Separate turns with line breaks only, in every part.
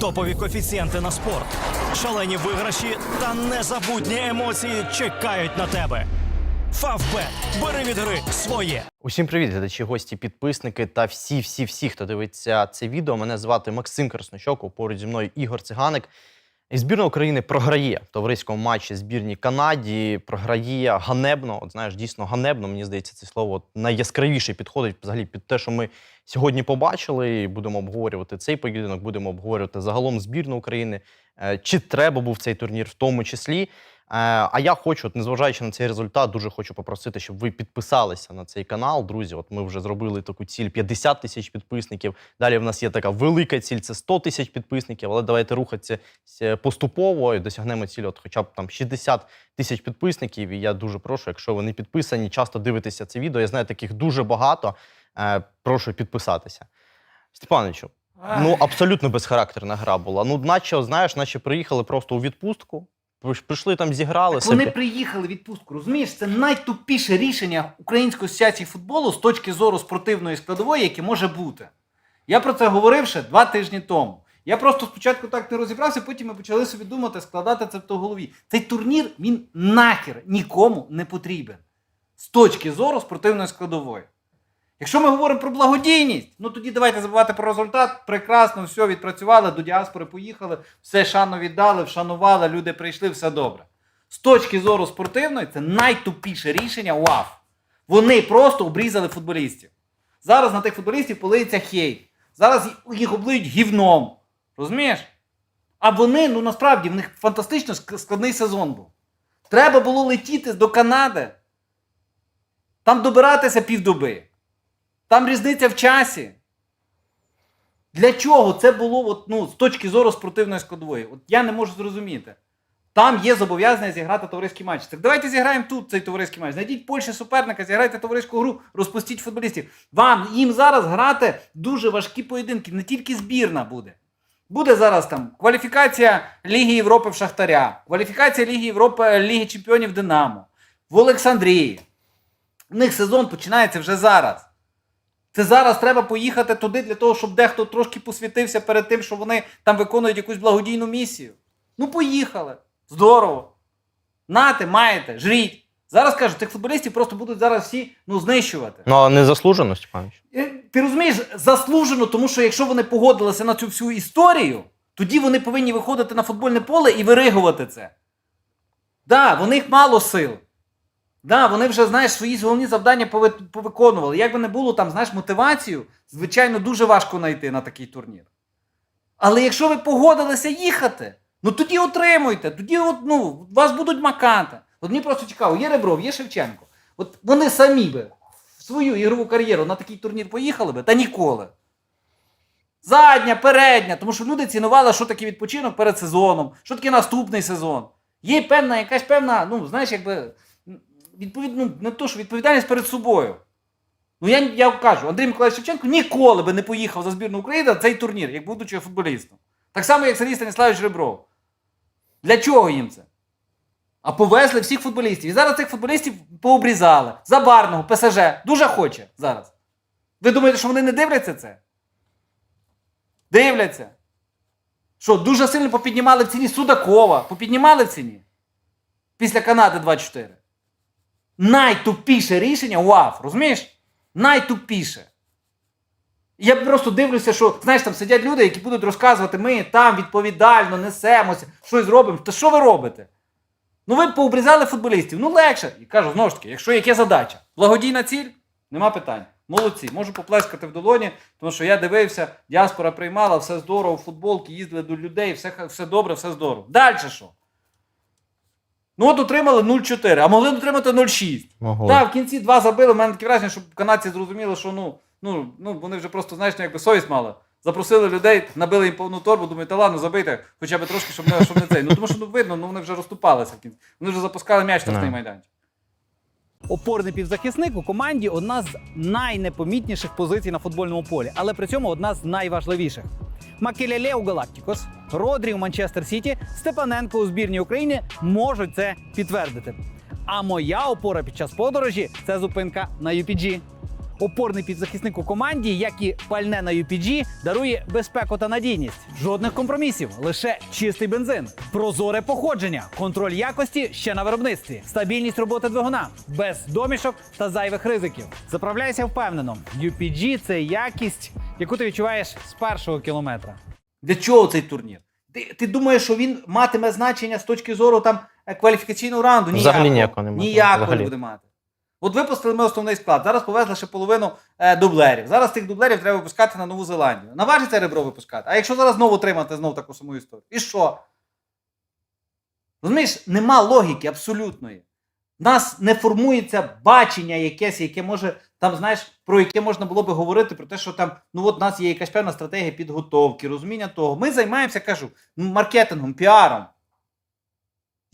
топові коефіцієнти на спорт, шалені виграші та незабутні емоції чекають на тебе. Фавбет. Бери від гри своє.
Усім привіт, глядачі, гості, підписники та всі, всі, всі, хто дивиться це відео. Мене звати Максим Краснощоков, поруч зі мною Ігор Циганик. І збірна України програє в товариському матчі збірній Канаді. Програє ганебно. От знаєш, дійсно ганебно. Мені здається, це слово найяскравіше підходить взагалі під те, що ми сьогодні побачили. І будемо обговорювати цей поєдинок, будемо обговорювати загалом збірну України. Е, Чи треба був цей турнір в тому числі? Е, А я хочу, незважаючи на цей результат, дуже хочу попросити, щоб ви підписалися на цей канал. Друзі, от ми вже зробили таку ціль 50 тисяч підписників. Далі в нас є така велика ціль це 100 тисяч підписників. Але давайте рухатися поступово і досягнемо цілі, от хоча б там 60 тисяч підписників. І я дуже прошу, якщо ви не підписані, часто дивитеся це відео. Я знаю, таких дуже багато. Е, Прошу підписатися. Степановичу, Ну, абсолютно безхарактерна гра була. Ну, наче, знаєш, наче приїхали просто у відпустку. Прийшли там, зіграли
Так вони приїхали в відпустку. Розумієш, це найтупіше рішення Української асоціації футболу з точки зору спортивної складової, яке може бути. Я про це говорив ще два тижні тому. Я просто спочатку так не розібрався, потім ми почали собі думати, складати це в голові. Цей турнір він нахер нікому не потрібен з точки зору спортивної складової. Якщо ми говоримо про благодійність, ну тоді давайте забувати про результат. Прекрасно, все відпрацювали, до діаспори поїхали, все шану віддали, вшанували, люди прийшли, все добре. З точки зору спортивної, це найтупіше рішення УАФ. Вони просто обрізали футболістів. Зараз на тих футболістів полиється хейт. Зараз їх облиють гівном. Розумієш? А вони, ну насправді, в них фантастично складний сезон був. Треба було летіти до Канади. Там добиратися півдоби. Там різниця в часі. Для чого це було от, ну, з точки зору спортивної складової? От я не можу зрозуміти. Там є зобов'язання зіграти товариський матч. Так давайте зіграємо тут цей товариський матч. Знайдіть Польщі суперника, зіграйте товариську гру, розпустіть футболістів. Вам їм зараз грати дуже важкі поєдинки, не тільки збірна буде. Буде зараз там кваліфікація Ліги Європи в Шахтаря, кваліфікація Ліги Європи Ліги Чемпіонів Динамо, в Олександрії. У них сезон починається вже зараз. Це зараз треба поїхати туди для того, щоб дехто трошки посвітився перед тим, що вони там виконують якусь благодійну місію. Ну, поїхали. Здорово. Нате, маєте, жріть. Зараз кажуть, цих футболістів просто будуть зараз всі ну, знищувати.
Ну, а не заслужено, Степанович.
Е, Ти розумієш, заслужено, тому що якщо вони погодилися на цю всю історію, тоді вони повинні виходити на футбольне поле і виригувати це. Да, в них мало сил. Да, вони вже, знаєш, свої головні завдання повиконували. Як би не було там, знаєш, мотивацію, звичайно, дуже важко знайти на такий турнір. Але якщо ви погодилися їхати, ну тоді отримуйте, тоді от, ну, вас будуть макати. От мені просто цікаво, є Ребров, є Шевченко. От вони самі би в свою ігрову кар'єру на такий турнір поїхали би, та ніколи. Задня, передня, тому що люди цінували, що таке відпочинок перед сезоном, що таке наступний сезон. Є певна, якась певна, ну, знаєш, якби відповідно, ну, не то, що відповідальність перед собою. Ну, я, я кажу, Андрій Миколаївич Шевченко ніколи би не поїхав за збірну України на цей турнір, як будучи футболістом. Так само, як Сергій Станіславович Ребров. Для чого їм це? А повезли всіх футболістів. І зараз цих футболістів пообрізали. Забарного, ПСЖ. Дуже хоче зараз. Ви думаєте, що вони не дивляться це? Дивляться. Що, дуже сильно попіднімали в ціні Судакова, попіднімали в ціні. Після Канади 24. Найтупіше рішення УАФ, розумієш? Найтупіше. Я просто дивлюся, що знаєш, там сидять люди, які будуть розказувати, ми там відповідально несемося, щось зробимо. Та що ви робите? Ну ви пообрізали футболістів, ну легше. І кажу, знову ж таки, якщо яке задача, благодійна ціль, нема питань. Молодці, можу поплескати в долоні, тому що я дивився, діаспора приймала, все здорово, футболки, їздили до людей, все, все добре, все здорово. Далі що? Ну от отримали 0,4, а могли отримати 0,6.
Могли.
Так, в кінці два забили. У мене таке враження, щоб канадці зрозуміли, що ну, ну, ну вони вже просто, знаєш, якби совість мали. Запросили людей, набили їм повну торбу, думаю, та ладно, забийте, хоча б трошки, щоб не, щоб не цей. Ну тому що ну, видно, ну вони вже розступалися в кінці. Вони вже запускали м'яч на цей майданчик.
Опорний півзахисник у команді одна з найнепомітніших позицій на футбольному полі, але при цьому одна з найважливіших. Макелеле у Галактикос, Родрі у Манчестер Сіті, Степаненко у збірній України можуть це підтвердити. А моя опора під час подорожі це зупинка на UPG. Опорний півзахисник у команді, як і пальне на UPG, дарує безпеку та надійність. Жодних компромісів, лише чистий бензин, прозоре походження, контроль якості ще на виробництві, стабільність роботи двигуна, без домішок та зайвих ризиків. Заправляйся впевнено. UPG – це якість, яку ти відчуваєш з першого кілометра.
Для чого цей турнір? Ти, ти думаєш, що він матиме значення з точки зору там е, кваліфікаційного раунду?
Взагалі ніякого не матиме,
Ніякого
взагалі.
не буде мати. От випустили ми основний склад. Зараз повезли ще половину е, дублерів. Зараз тих дублерів треба випускати на Нову Зеландію. Наважиться ребро випускати. А якщо зараз знову тримати знову таку саму історію? І що? Розумієш, нема логіки абсолютної. У нас не формується бачення якесь, яке може там, знаєш, про яке можна було би говорити, про те, що там, ну от у нас є якась певна стратегія підготовки, розуміння того. Ми займаємося, кажу, маркетингом, піаром.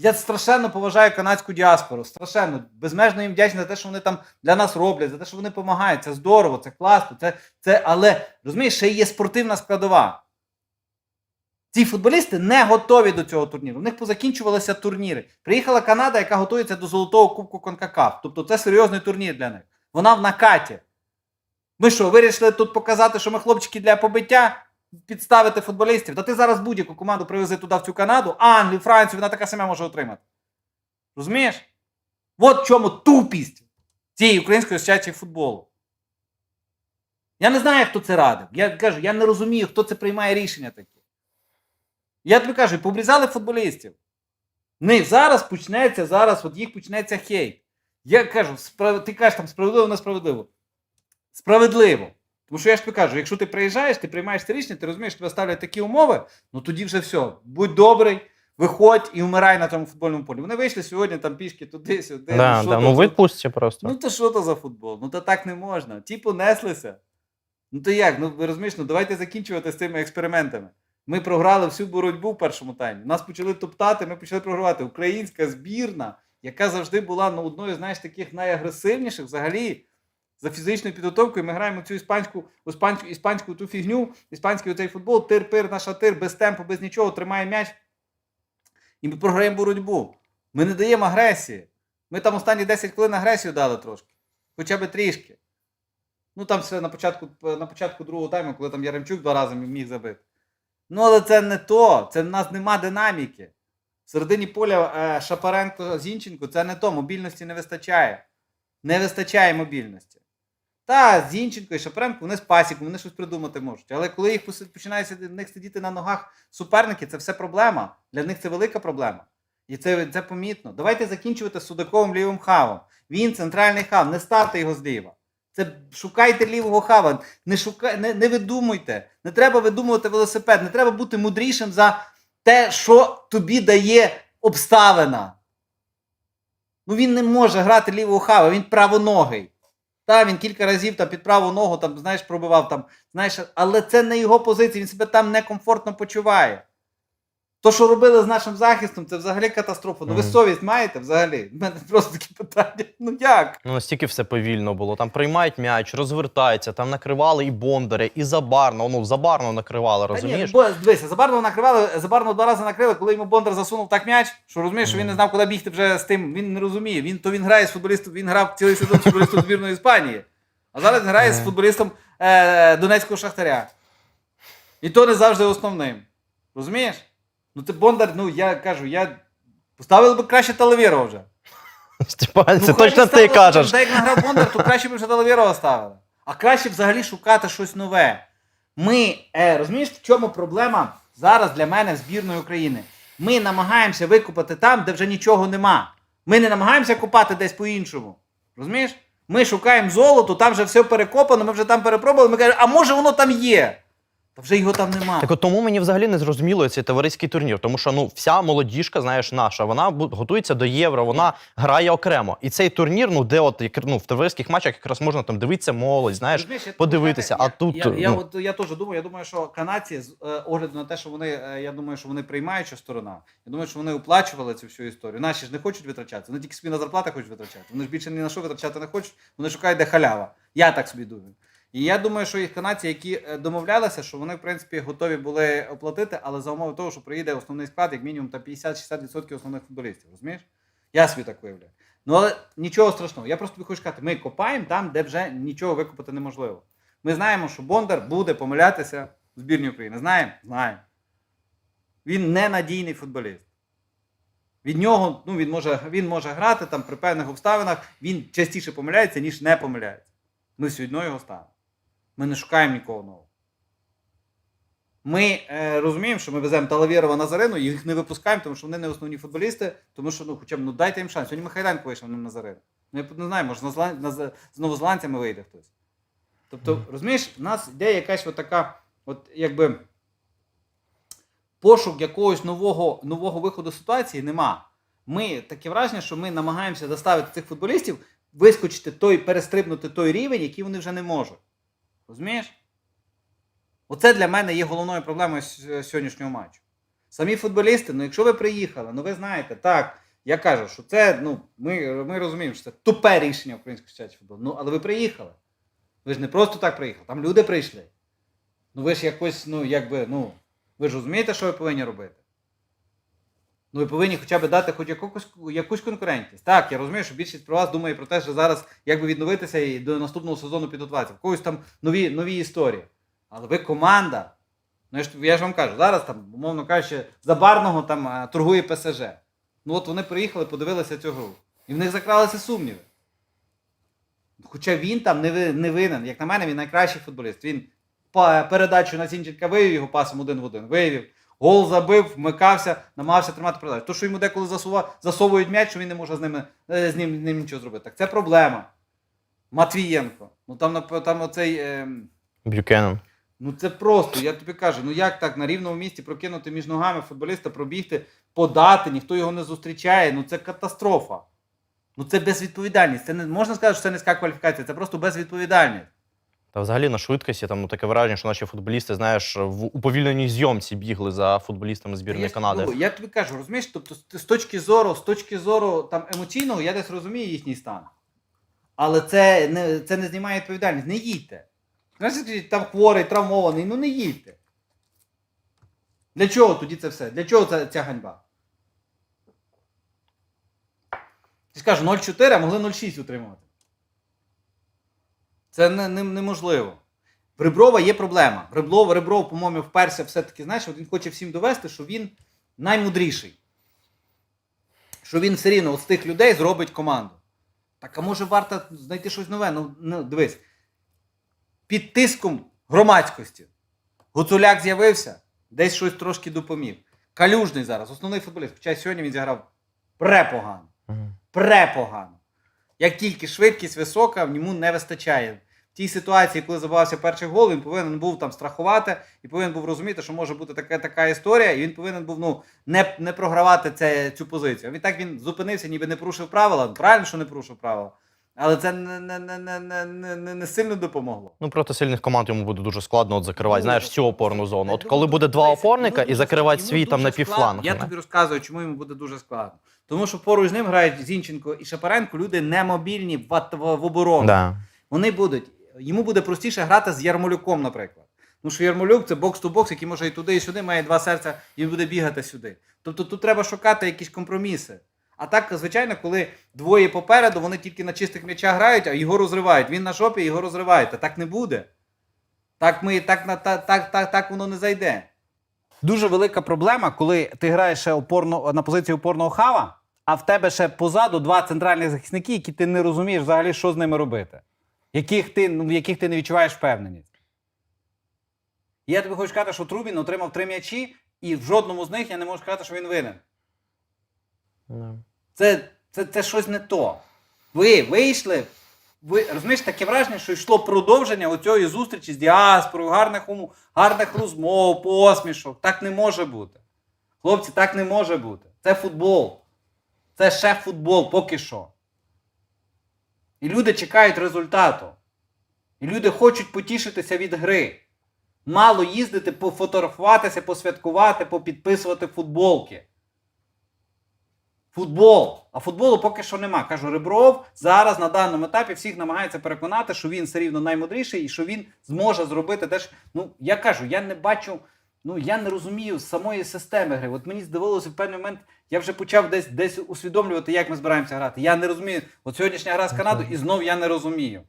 Я страшенно поважаю канадську діаспору, страшенно безмежно їм вдячний за те, що вони там для нас роблять, за те, що вони допомагають. Це здорово, це класно, це, це, але розумієш, ще є спортивна складова. Ці футболісти не готові до цього турніру. У них позакінчувалися турніри. Приїхала Канада, яка готується до Золотого Кубку Конкакаф. Тобто це серйозний турнір для них. Вона в накаті. Ми що, вирішили тут показати, що ми хлопчики для побиття, підставити футболістів? Та ти зараз будь-яку команду привези туди в цю Канаду, Англію, Францію, вона така сама може отримати. Розумієш? От в чому тупість цієї української асоціації футболу. Я не знаю, хто це радив. Я кажу, я не розумію, хто це приймає рішення такі. Я тобі кажу, пообрізали футболістів. Них зараз почнеться, зараз от їх почнеться хейт. Я кажу, ти кажеш там справедливо, несправедливо. Справедливо. Тому що я ж тобі кажу, якщо ти приїжджаєш, ти приймаєш це рішення, ти розумієш, тебе ставлять такі умови, ну тоді вже все. Будь добрий, виходь і вмирай на тому футбольному полі. Вони вийшли сьогодні там пішки туди-сюди.
Да,
що
да, ну
за-
просто.
Ну то що то за футбол? Ну то так не можна. Ті понеслися. Ну то як? Ну ви розумієш, ну давайте закінчувати з цими експериментами. Ми програли всю боротьбу в першому таймі. Нас почали топтати, ми почали програвати. Українська збірна, яка завжди була ну, одною, знаєш, таких найагресивніших взагалі. За фізичною підготовкою ми граємо цю іспанську, іспанську, іспанську ту фігню, іспанський оцей футбол, тир-пир, на шатир, без темпу, без нічого, тримає м'яч. І ми програємо боротьбу. Ми не даємо агресії. Ми там останні 10 хвилин агресію дали трошки. Хоча б трішки. Ну там все на початку, на початку другого тайму, коли там Яремчук два рази міг забити. Ну, але це не то. Це в нас нема динаміки. В середині поля е, Шапаренко Зінченко це не то. Мобільності не вистачає. Не вистачає мобільності. Та, Зінченко і Шапаренко, вони з пасіком, вони щось придумати можуть. Але коли їх починає в них сидіти на ногах суперники, це все проблема. Для них це велика проблема. І це, це помітно. Давайте закінчувати з Судаковим лівим хавом. Він центральний хав, не ставте його зліва. Це шукайте лівого хава, не, шука... не, не видумуйте. Не треба видумувати велосипед, не треба бути мудрішим за те, що тобі дає обставина. Ну він не може грати лівого хава, він правоногий. Та, він кілька разів там під праву ногу там, знаєш, пробивав там, знаєш, але це не його позиція, він себе там некомфортно почуває. То, що робили з нашим захистом, це взагалі катастрофа. Ну ви совість маєте взагалі? У мене просто такі питання. Ну як?
Ну, настільки все повільно було. Там приймають м'яч, розвертаються, там накривали і Бондаря, і Забарно. Ну, Забарно накривали,
Та ні,
розумієш?
бо, дивися, Забарного накривали, Забарного два рази накрили, коли йому Бондар засунув так м'яч, що розумієш, що він не знав, куди бігти вже з тим. Він не розуміє. Він то він грає з футболістом, він грав цілий сезон з футболістом збірної Іспанії. А зараз він грає з футболістом е, Донецького Шахтаря. І то не завжди основним. Розумієш? Ну ти Бондар, ну я кажу, я поставили би краще Талавєрова вже.
Степан, це
Ну, хай
точно
він
ти
ставив,
кажеш.
Та як награв Бондар, то краще б вже Талавєрова ставили. А краще взагалі шукати щось нове. Ми, е, розумієш, в чому проблема зараз для мене збірної України? Ми намагаємося викупати там, де вже нічого нема. Ми не намагаємося купати десь по-іншому. Розумієш? Ми шукаємо золото, там вже все перекопано, ми вже там перепробували, ми кажемо, а може воно там є? Та вже його там нема.
Так от тому мені взагалі не зрозуміло цей товариський турнір, тому що ну вся молодіжка, знаєш, наша, вона бу- готується до євро, вона грає окремо. І цей турнір, ну де от як- ну, в товариських матчах якраз можна там дивитися молодь, знаєш,
Розумієш, я-
подивитися. А
я-
тут
я, я,
ну,
от, я теж думаю, я думаю, що канадці з е, огляду на те, що вони, е, я думаю, що вони приймаюча сторона. Я думаю, що вони оплачували цю всю історію. Наші ж не хочуть витрачатися, вони тільки собі на зарплати хочуть витрачати. Вони ж більше ні на що витрачати не хочуть, вони шукають де халява. Я так собі думаю. І я думаю, що їх канадці, які е, домовлялися, що вони в принципі готові були оплатити, але за умови того, що приїде основний склад, як мінімум та 50-60% основних футболістів. Розумієш? Я собі так уявляю. Ну але нічого страшного. Я просто хочу сказати, ми копаємо там, де вже нічого викопати неможливо. Ми знаємо, що Бондар буде помилятися в збірні України. Знаємо? Знаємо. Він ненадійний футболіст. Від нього ну, він, може, він може грати там при певних обставинах, він частіше помиляється, ніж не помиляється. Ми все одно його ставимо. Ми не шукаємо нікого нового. Ми е, розуміємо, що ми веземо Талавєрова Назарину, їх не випускаємо, тому що вони не основні футболісти, тому що ну, хоча б ну, дайте їм шанс. Сьогодні Михайленко вийшов на Назарин. Ну, я не знаю, може Наз- з новозеландцями вийде хтось. Тобто, розумієш, в нас йде якась така, от якби пошук якогось нового, нового виходу ситуації нема. Ми таке враження, що ми намагаємося заставити цих футболістів вискочити той, перестрибнути той рівень, який вони вже не можуть. Розумієш? Оце для мене є головною проблемою сьогоднішнього матчу. Самі футболісти, ну якщо ви приїхали, ну ви знаєте, так, я кажу, що це, ну, ми, ми розуміємо, що це тупе рішення української асоціації футболу. Ну, але ви приїхали. Ви ж не просто так приїхали, там люди прийшли. Ну ви ж якось, ну, якби, ну, ви ж розумієте, що ви повинні робити? Ну, ви повинні хоча б дати хоч якусь, якусь конкурентність. Так, я розумію, що більшість про вас думає про те, що зараз як би відновитися і до наступного сезону підготуватися. В когось там нові, нові історії. Але ви команда. Ну, я ж, я ж вам кажу, зараз там, умовно кажучи, Забарного там е, торгує ПСЖ. Ну от вони приїхали, подивилися цю гру. І в них закралися сумніви. Хоча він там не, не винен. Як на мене, він найкращий футболіст. Він передачу на Зінченка вивів його пасом один в один. Вивів. Гол забив, вмикався, намагався тримати передачу. То, що йому деколи засува, засовують м'яч, що він не може з, ними, е, з, ним, з ним нічого зробити. Так це проблема. Матвієнко. Ну там, там оцей. ем,
Бюкенен.
Ну це просто, я тобі кажу, ну як так на рівному місці прокинути між ногами футболіста, пробігти, подати, ніхто його не зустрічає. Ну це катастрофа. Ну це безвідповідальність. Це не можна сказати, що це низька кваліфікація, це просто безвідповідальність.
Та взагалі на швидкості там ну, таке враження, що наші футболісти, знаєш, в уповільненій зйомці бігли за футболістами збірної
я,
Канади.
ну, я тобі кажу, розумієш, тобто з- точки зору, з точки зору там емоційного, я десь розумію їхній стан. Але це не, це не знімає відповідальність. Не їдьте. Знаєш, там хворий, травмований, ну не їдьте. Для чого тоді це все? Для чого ця, ця ганьба? Ти скажеш 0,4, а могли 0,6 утримувати. Це не, не, неможливо. В Реброва є проблема. Ребров, Ребров, по-моєму, вперся все-таки, знаєш, от він хоче всім довести, що він наймудріший. Що він все рівно з тих людей зробить команду. Так, а може варто знайти щось нове? Ну, ну дивись. Під тиском громадськості. Гуцуляк з'явився, десь щось трошки допоміг. Калюжний зараз, основний футболіст. Хоча сьогодні він зіграв препогано. Препогано. Як тільки швидкість висока, в ньому не вистачає. В тій ситуації, коли забувався перший гол, він повинен був там страхувати і повинен був розуміти, що може бути така, така історія, і він повинен був ну, не, не програвати це, цю позицію. Він так він зупинився, ніби не порушив правила. Правильно, що не порушив правила. Але це не, не, не, не, не, не, сильно допомогло.
Ну, проти сильних команд йому буде дуже складно от закривати,
Дуже
знаєш, всю опорну зону. От коли буде два опорника і закривати свій там на півфланг.
Я тобі розказую, чому йому буде дуже складно. Тому що поруч з ним грають Зінченко і Шапаренко, люди немобільні в, в, в оборону.
Да.
Вони будуть. Йому буде простіше грати з Ярмолюком, наприклад. Тому що Ярмолюк це бокс-то-бокс, який може і туди, і сюди, має два серця, і він буде бігати сюди. Тобто тут треба шукати якісь компроміси. А так, звичайно, коли двоє попереду, вони тільки на чистих м'ячах грають, а його розривають. Він на жопі, його розривають. А так не буде. Так, ми, так, так, так, так, так воно не зайде.
Дуже велика проблема, коли ти граєш ще опорно, на позиції опорного хава, а в тебе ще позаду два центральних захисники, які ти не розумієш взагалі, що з ними робити, яких ти, ну, в яких ти не відчуваєш впевненість. Я тобі хочу сказати, що Трубін отримав три м'ячі, і в жодному з них я не можу сказати, що він винен.
Да.
Це, це, це щось не то. Ви вийшли. Ви розумієш, таке враження, що йшло продовження оцієї зустрічі з діаспорою, гарних умов, гарних розмов, посмішок. Так не може бути. Хлопці, так не може бути. Це футбол. Це ще футбол поки що. І люди чекають результату. І люди хочуть потішитися від гри. Мало їздити, пофотографуватися, посвяткувати, попідписувати футболки. Футбол. А футболу поки що нема. Кажу, Ребров зараз на даному етапі всіх намагається переконати, що він все рівно наймудріший і що він зможе зробити теж. Ну, я кажу, я не бачу Ну, я не розумію самої системи гри. От мені здавалося, в певний момент я вже почав десь десь усвідомлювати, як ми збираємося грати. Я не розумію. От сьогоднішня гра з Канадою, і знов я не розумію.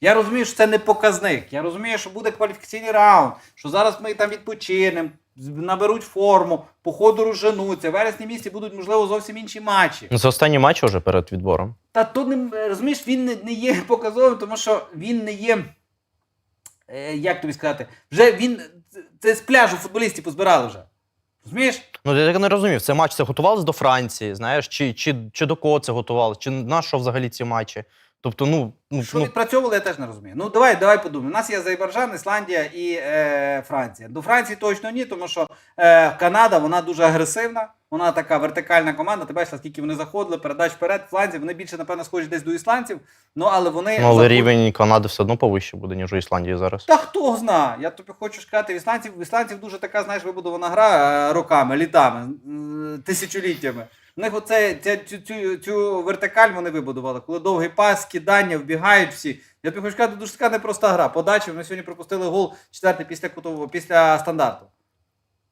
Я розумію, що це не показник. Я розумію, що буде кваліфікаційний раунд, що зараз ми там відпочинемо, наберуть форму, по ходу розженуться. В вересні місяці будуть, можливо, зовсім інші матчі.
Ну, Це останній матч уже перед відбором.
Та то не розумієш, він не, не є показовим, тому що він не є. Е, як тобі сказати, вже він. це- з пляжу футболістів позбирали вже. Розумієш?
Ну, я так не розумів, це матч це готувалися до Франції, знаєш, чи, чи, чи до кого це готувалися, чи на що взагалі ці матчі? Тобто, ну, ну,
Що
ну
відпрацьовували, я теж не розумію. Ну давай, давай подумаємо. У нас є Азербайджан, Ісландія і е, Франція. До Франції точно ні, тому що е, Канада вона дуже агресивна. Вона така вертикальна команда. Ти бачиш, скільки вони заходили, передач вперед. Фланзі, вони більше, напевно, схожі десь до ісландців. Ну але вони
ну, але
заходять-
рівень Канади все одно повище буде, ніж у Ісландії зараз.
Та хто знає? Я тобі хочу сказати, в ісландців, в ісландців дуже така, знаєш, вибудована гра е, роками, літами, тисячоліттями. У них оце, ця, цю, цю, цю вертикаль вони вибудували, коли довгий пас, скидання, вбігають всі. Я тобі хочу сказати, дуже така непроста гра. Подача, ми сьогодні пропустили гол четвертий після кутового, після стандарту.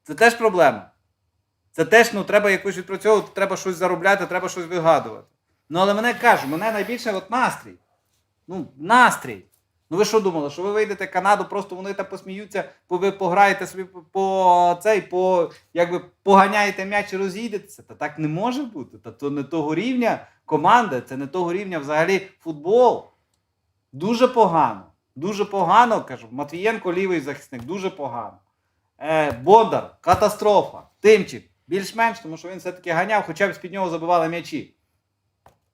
Це теж проблема. Це теж ну, треба якось відпрацьовувати, треба щось заробляти, треба щось вигадувати. Ну, але мене кажу, мене найбільше от настрій. Ну, настрій. Ну ви що думали, що ви вийдете Канаду, просто вони там посміються, по- ви пограєте собі по- цей, по якби поганяєте м'яч і розійдетеся. Та так не може бути. Та то не того рівня команди, це не того рівня взагалі футбол. Дуже погано. Дуже погано, кажу. Матвієнко лівий захисник, дуже погано. Е, Бондар, катастрофа. Тимчик, більш-менш, тому що він все-таки ганяв, хоча б з-під нього забивали м'ячі.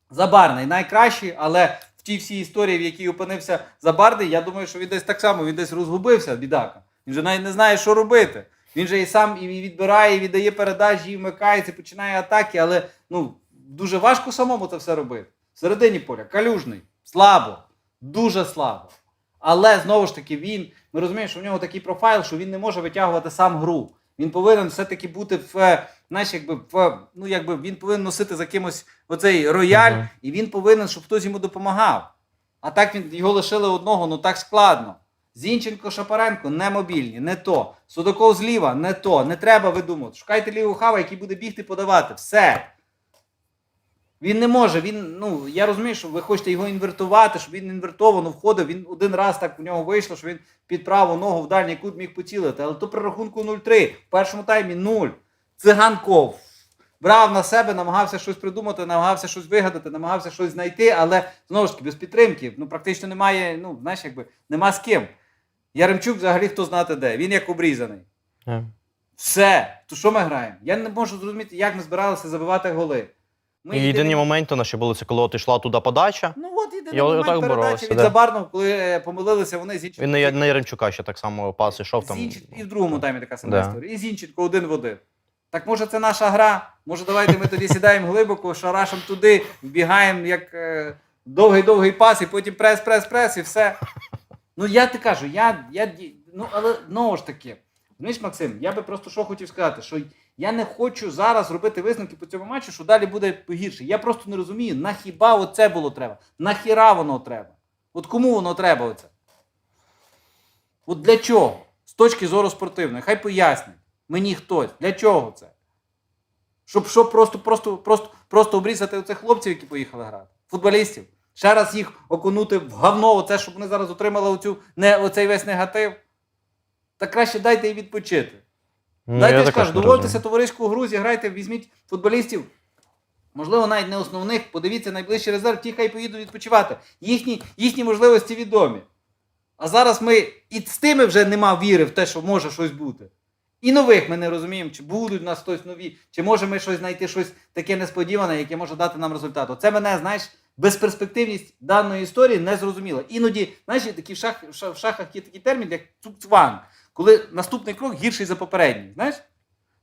Забарний найкращий, але в тій всій історії, в якій опинився Забарний, я думаю, що він десь так само, він десь розгубився, бідака. Він же навіть не знає, що робити. Він же і сам і відбирає, і віддає передачі, і вмикається, починає атаки, але ну, дуже важко самому це все робити. В середині поля, калюжний, слабо, дуже слабо. Але знову ж таки, він, ми розуміємо, що в нього такий профайл, що він не може витягувати сам гру. Він повинен все-таки бути в, е, знаєш, якби в, ну, якби він повинен носити за кимось оцей рояль,
Мгм.
і він повинен, щоб хтось йому допомагав. А так він його лишили одного, ну так складно. Зінченко, Шапаренко не мобільні, не то. Судаков зліва, не то. Не треба видумувати. Шукайте лівого хава, який буде бігти подавати. Все. Він не може. Він, ну, я розумію, що ви хочете його інвертувати, щоб він інвертовано входив. Він один раз так у нього вийшло, що він під праву ногу в дальній кут міг поцілити. Але то при рахунку 0-3. В першому таймі 0. Циганков брав на себе, намагався щось придумати, намагався щось вигадати, намагався щось знайти, але знову ж таки без підтримки. Ну, практично немає, ну, знаєш, якби нема з ким. Яремчук взагалі хто знати де. Він як обрізаний.
Е.
Все. То що ми граємо? Я не можу зрозуміти, як ми збиралися забивати голи. Ми
І єдині моменти наші були це коли от йшла туди подача.
Ну от єдиний
Я
момент
отак
передачі
боровся,
від
да.
Забарного, коли е, помилилися вони з.
Він на, на Яремчука ще так само пас ішов там.
І в другому таймі така сама
Да.
історія. І Зінченко один в один. Так може це наша гра? Може, давайте ми тоді сідаємо глибоко, шарашимо туди, вбігаємо як е, довгий-довгий пас, і потім прес, прес, прес, і все. Ну я ти кажу, я, я ді- ну але знову ж таки, знаєш, Максим, я би просто що хотів сказати, що я не хочу зараз робити висновки по цьому матчу, що далі буде погірше. Я просто не розумію, нахіба оце було треба? Нахіра воно треба? От кому воно треба оце? От для чого? З точки зору спортивної, хай пояснить мені хтось, для чого це? Щоб, щоб просто, просто, просто, просто обрізати оцих хлопців, які поїхали грати, футболістів. Ще раз їх окунути в говно, оце, щоб вони зараз отримали оцю, не, оцей весь негатив. Та краще дайте і відпочити.
Ну,
Дайте
я
я
також
скажу,
не
довольтеся
розумію.
товариську гру, зіграйте, візьміть футболістів. Можливо, навіть не основних, подивіться найближчий резерв, ті хай поїдуть відпочивати. Їхні, їхні можливості відомі. А зараз ми і з тими вже нема віри в те, що може щось бути. І нових ми не розуміємо, чи будуть у нас хтось нові, чи може ми щось знайти щось таке несподіване, яке може дати нам результат. Оце мене, знаєш, безперспективність даної історії не зрозуміла. Іноді, знаєш, є такі в, шах, в ша- в шахах є такий термін, як цукцван, коли наступний крок гірший за попередній. Знаєш?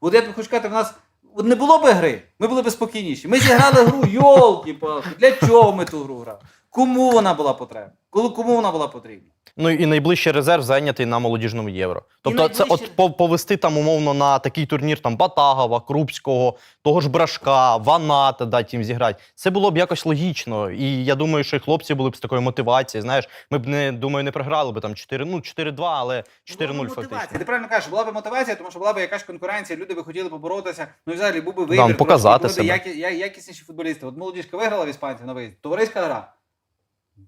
От я тут хочу сказати, в нас от не було би гри, ми були б спокійніші. Ми зіграли гру, йолки палки для чого ми ту гру грали? Кому вона була потрібна? Коли кому вона була потрібна?
Ну і найближчий резерв зайнятий на молодіжному євро. Тобто, це от по- повести там умовно на такий турнір там Батагова, Крупського, того ж Брашка, Ваната дати їм зіграти. Це було б якось логічно. І я думаю, що і хлопці були б з такою мотивацією. Знаєш, ми б не думаю, не програли б там 4, ну 4-2, але 4-0 фактично.
Ти правильно кажеш, була б мотивація, тому що була б якась конкуренція, люди би хотіли поборотися. Ну і взагалі був би вибір.
Да, показати
були б
себе.
Які, я- якісніші футболісти. От молодіжка виграла в іспанців на виїзді. Товариська гра.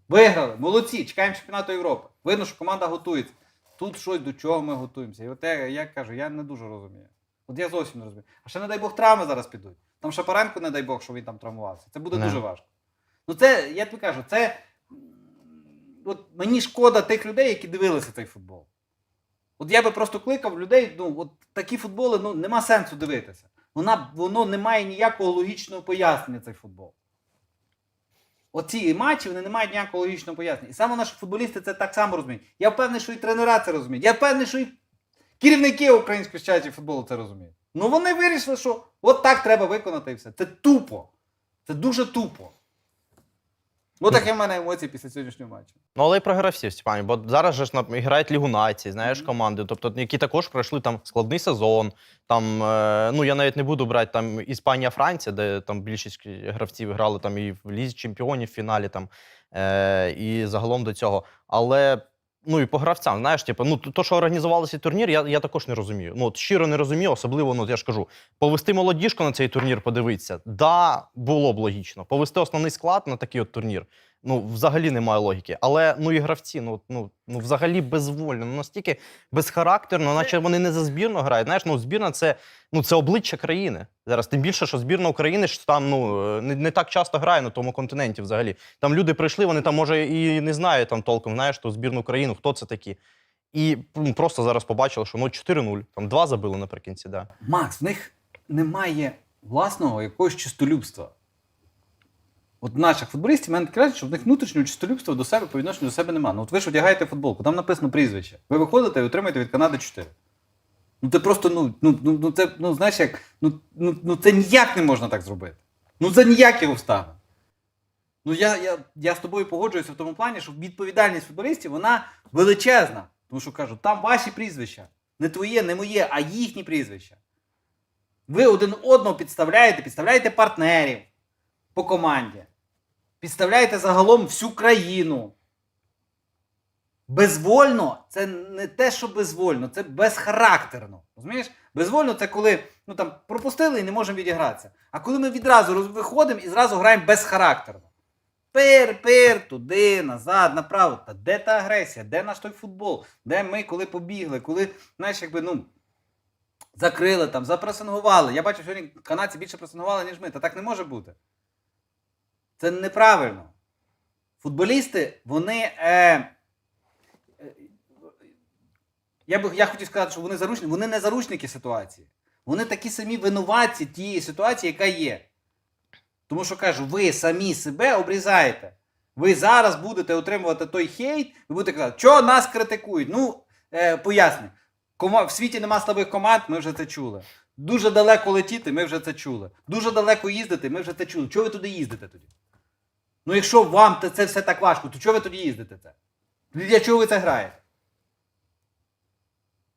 Виграли, молодці, чекаємо чемпіонату Європи. Видно, що команда готується. Тут щось до чого ми готуємося. І от я, я кажу, я не дуже розумію. От я зовсім не розумію. А ще, не дай Бог, травми зараз підуть. Там Шапаренко, не дай Бог, що він там травмувався. Це буде
Не.
дуже важко. Ну, це, я тобі кажу, це. От мені шкода тих людей, які дивилися цей футбол. От я би просто кликав людей, ну, от такі футболи, ну, нема сенсу дивитися. Вона, воно не має ніякого логічного пояснення, цей футбол. Оці матчі вони не мають ніякого логічного пояснення. І саме наші футболісти це так само розуміють. Я впевнений, що і тренера це розуміють. Я впевнений, що і керівники української часті футболу це розуміють. Ну вони вирішили, що от так треба виконати і все. Це тупо. Це дуже тупо. Ну таке в мене емоції після сьогоднішнього матчу.
Ну, але й про гравців, Степані, бо зараз же ж на- грають Лігу нації, знаєш, команди, тобто, які також пройшли там складний сезон. Там, е, ну я навіть не буду брати там Іспанія, Франція, де там більшість гравців грали там і в Лізі чемпіонів в фіналі, там, е, і загалом до цього. Але. Ну і по гравцям, знаєш, типу, ну то, що організували цей турнір, я, я також не розумію. Ну, от щиро не розумію, особливо, ну, я ж кажу, повести молодіжку на цей турнір, подивитися, да, було б логічно. Повести основний склад на такий от турнір, ну, взагалі немає логіки. Але ну і гравці, ну, ну, ну взагалі безвольно, ну настільки безхарактерно, наче вони не за збірну грають. Знаєш, ну збірна це, ну, це обличчя країни. Зараз тим більше, що збірна України ж там ну, не, не так часто грає на тому континенті взагалі. Там люди прийшли, вони там, може, і не знають там толком, знаєш, ту збірну Україну, хто це такі. І м, просто зараз побачили, що ну 4-0, там два забили наприкінці, да.
Макс, в них немає власного якогось чистолюбства. От наших футболістів мене таке, що в них внутрішнього чистолюбства до себе по відношенню до себе немає. Ну от ви ж одягаєте футболку, там написано прізвище. Ви виходите і отримаєте від Канади 4. Ну це просто, ну, ну, ну, ну це, ну знаєш, як, ну, ну, ну це ніяк не можна так зробити. Ну за ніякі обставини. Ну я, я, я з тобою погоджуюся в тому плані, що відповідальність футболістів вона величезна. Тому що кажу, там ваші прізвища. Не твоє, не моє, а їхні прізвища. Ви один одного підставляєте, підставляєте партнерів по команді. Підставляєте загалом всю країну. Безвольно це не те, що безвольно, це безхарактерно. Розумієш? Безвольно це коли ну, там, пропустили і не можемо відігратися. А коли ми відразу виходимо і зразу граємо безхарактерно. Пир, пир, туди, назад, направо. Та де та агресія? Де наш той футбол? Де ми, коли побігли, коли, знаєш, якби, ну, закрили там, запресингували. Я бачу, сьогодні канадці більше пресингували, ніж ми. Та так не може бути. Це неправильно. Футболісти, вони. Е, е, я би я хотів сказати, що вони заручники, вони не заручники ситуації. Вони такі самі винуватці тієї ситуації, яка є. Тому що кажу, ви самі себе обрізаєте. Ви зараз будете отримувати той хейт, ви будете казати, що нас критикують. Ну, е, поясню. Кома- В світі нема слабих команд, ми вже це чули. Дуже далеко летіти, ми вже це чули. Дуже далеко їздити, ми вже це чули. Чого ви туди їздите тоді? Ну, якщо вам це все так важко, то чого ви тоді їздите це? Для чого ви це граєте?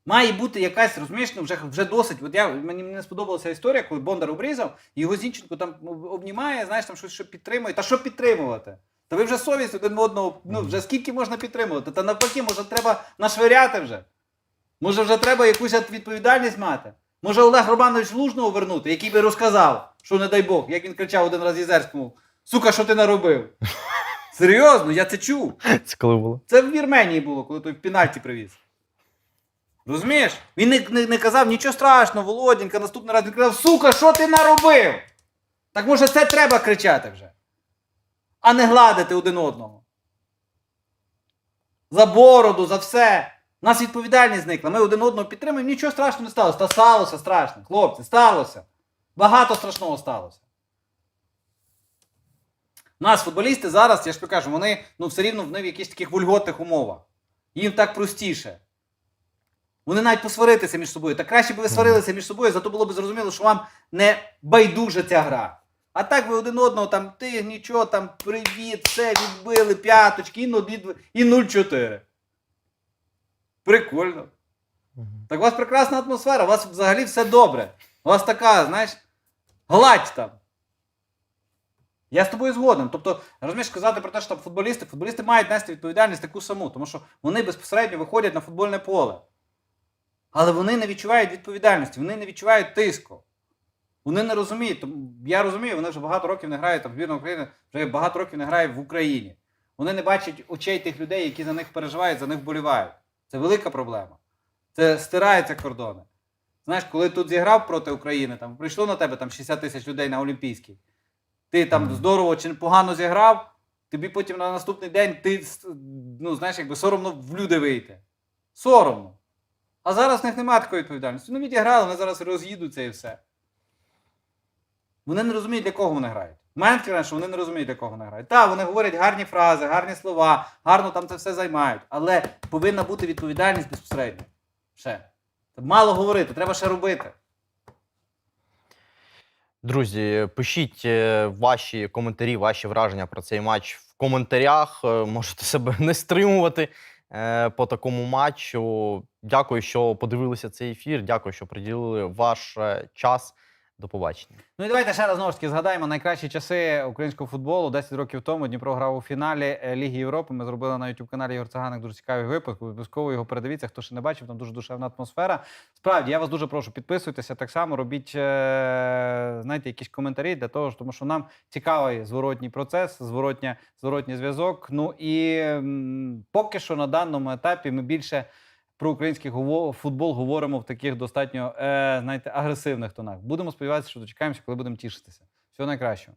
Має бути якась, розумієш, ну вже, вже досить. От я, мені не сподобалася історія, коли Бондар обрізав, і його Зінченко там обнімає, знаєш, там щось що підтримує. Та що підтримувати? Та ви вже совість один в одного, ну вже скільки можна підтримувати? Та навпаки, може, треба нашвиряти вже. Може, вже треба якусь відповідальність мати. Може, Олег Романович Лужного вернути, який би розказав, що не дай Бог, як він кричав один раз Єзерському: Сука, що ти наробив? Серйозно, я це чув.
Це коли було?
Це в Вірменії було, коли той пенальті привіз. Розумієш? Він не, не, не казав нічого страшного, Володінька, наступний раз він казав, сука, що ти наробив? Так може це треба кричати вже. А не гладити один одного. За бороду, за все. У нас відповідальність зникла. Ми один одного підтримуємо, нічого страшного не сталося. Та сталося страшно, хлопці, сталося. Багато страшного сталося. У нас футболісти зараз, я ж покажу, вони ну, все рівно вони в якихось таких вульготних умовах. Їм так простіше. Вони навіть посваритися між собою. Та краще б ви сварилися між собою, зато було б зрозуміло, що вам не байдужа ця гра. А так ви один одного там ти нічого, там привіт, все відбили, п'яточки, і 0,2 і 0,4. Прикольно. Так у вас прекрасна атмосфера, у вас взагалі все добре. У вас така, знаєш, гладь там. Я з тобою згоден. Тобто, розумієш, сказати про те, що там футболісти, футболісти мають нести відповідальність таку саму, тому що вони безпосередньо виходять на футбольне поле. Але вони не відчувають відповідальності, вони не відчувають тиску. Вони не розуміють. Я розумію, вони вже багато років не грають там збірна України, вже багато років не грає в Україні. Вони не бачать очей тих людей, які за них переживають, за них вболівають. Це велика проблема. Це стираються кордони. Знаєш, коли тут зіграв проти України, там прийшло на тебе там 60 тисяч людей на Олімпійський. Ти там здорово чи погано зіграв, тобі потім на наступний день ти ну, знаєш, якби соромно в люди вийти. Соромно. А зараз в них немає такої відповідальності. Ну, відіграли, вони зараз роз'їдуться і все. Вони не розуміють, для кого вони грають. Мене що вони не розуміють, для кого вони грають. Так, вони говорять гарні фрази, гарні слова, гарно там це все займають. Але повинна бути відповідальність безпосередньо. Ще. Мало говорити, треба ще робити.
Друзі, пишіть е, ваші коментарі, ваші враження про цей матч в коментарях. Е, Можете себе не стримувати е, по такому матчу. Дякую, що подивилися цей ефір. Дякую, що приділили ваш час. До побачення.
Ну і давайте ще раз знову ж таки згадаємо найкращі часи українського футболу. 10 років тому Дніпро грав у фіналі е, Ліги Європи. Ми зробили на youtube каналі Ігор Цаганик дуже цікавий випуск. Обов'язково його передивіться. Хто ще не бачив, там дуже душевна атмосфера. Справді, я вас дуже прошу, підписуйтеся так само, робіть е, знаєте, якісь коментарі для того, тому що нам цікавий зворотній процес, зворотня, зворотній зв'язок. Ну і поки що на даному етапі ми більше. Про український футбол говоримо в таких достатньо е, знаєте, агресивних тонах. Будемо сподіватися, що дочекаємося, коли будемо тішитися. Всього найкращого.